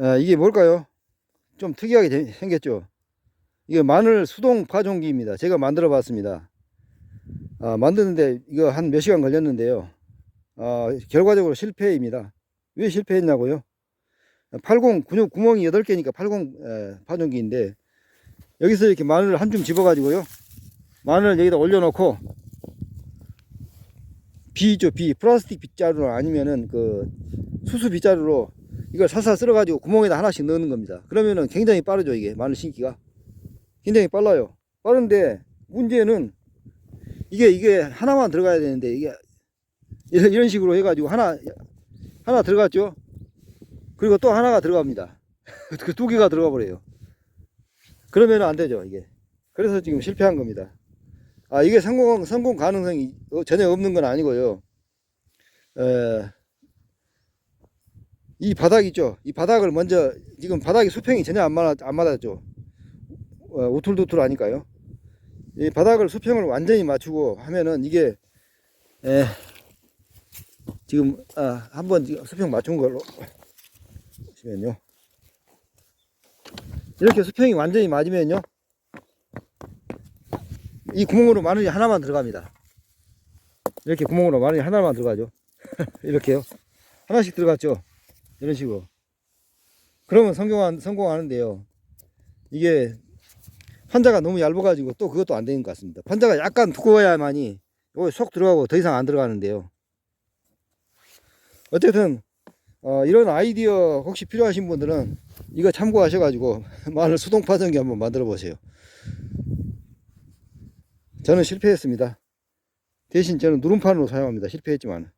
아, 이게 뭘까요? 좀 특이하게 되- 생겼죠? 이거 마늘 수동 파종기입니다. 제가 만들어 봤습니다. 아, 만드는데 이거 한 몇 시간 걸렸는데요. 아, 결과적으로 실패입니다. 왜 실패했냐고요? 80 구멍, 구멍이 8개니까 80 에, 파종기인데 여기서 이렇게 마늘을 한 줌 집어 가지고요. 마늘을 여기다 올려 놓고 비죠 비 플라스틱 빗자루나 아니면은 그 수수 빗자루로 이걸 살살 쓸어 가지고 구멍에다 하나씩 넣는 겁니다. 그러면은 굉장히 빠르죠 이게 마늘 심기가 굉장히 빨라요. 빠른데 문제는 이게 이게 하나만 들어가야 되는데 이게 이런, 이런 식으로 해가지고 하나 하나 들어갔죠. 그리고 또 하나가 들어갑니다. 그 두 개가 들어가 버려요. 그러면 안 되죠 이게. 그래서 지금 실패한 겁니다. 아 이게 성공 성공 가능성이 어, 전혀 없는 건 아니고요. 에, 이 바닥 있죠. 이 바닥을 먼저 지금 바닥이 수평이 전혀 안 맞아 안 맞았죠. 어, 우툴두툴 하니까요. 이 바닥을 수평을 완전히 맞추고 하면은 이게 에, 지금 아, 한번 수평 맞춘 걸로 보시면요. 이렇게 수평이 완전히 맞으면요. 이 구멍으로 마늘이 하나만 들어갑니다. 이렇게 구멍으로 마늘이 하나만 들어가죠. 이렇게요. 하나씩 들어갔죠. 이런 식으로. 그러면 성공한, 성공하는데요. 이게 판자가 너무 얇아가지고 또 그것도 안 되는 것 같습니다. 판자가 약간 두꺼워야만이 여기 속 들어가고 더 이상 안 들어가는데요. 어쨌든 어, 이런 아이디어 혹시 필요하신 분들은 이거 참고하셔가지고 마늘 수동 파전기 한번 만들어 보세요. 저는 실패했습니다. 대신 저는 누름판으로 사용합니다. 실패했지만.